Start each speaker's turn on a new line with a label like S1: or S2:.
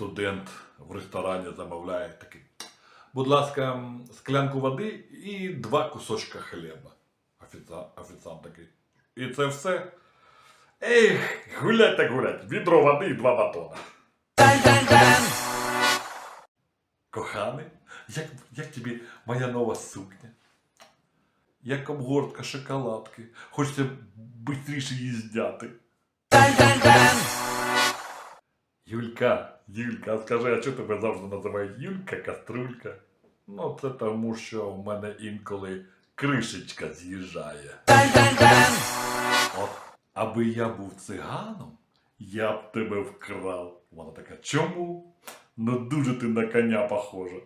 S1: студент в ресторані замовляє такий. Будь ласка, склянку води і два кусочка хліба. Офіціант, офіціант такий. І це все. Ех, гулять так гулять. Відро води і два батона. Коханий, як, як тобі моя нова сукня? Як обгортка шоколадки. Хочеться швидше її зняти. Юлька, Юлька, а скажи, а чого тебе завжди називають Юлька, каструлька? Ну, це тому, що в мене інколи кришечка з'їжджає. От, аби я був циганом, я б тебе вкрав. Вона така, чому? Ну дуже ти на коня похожа.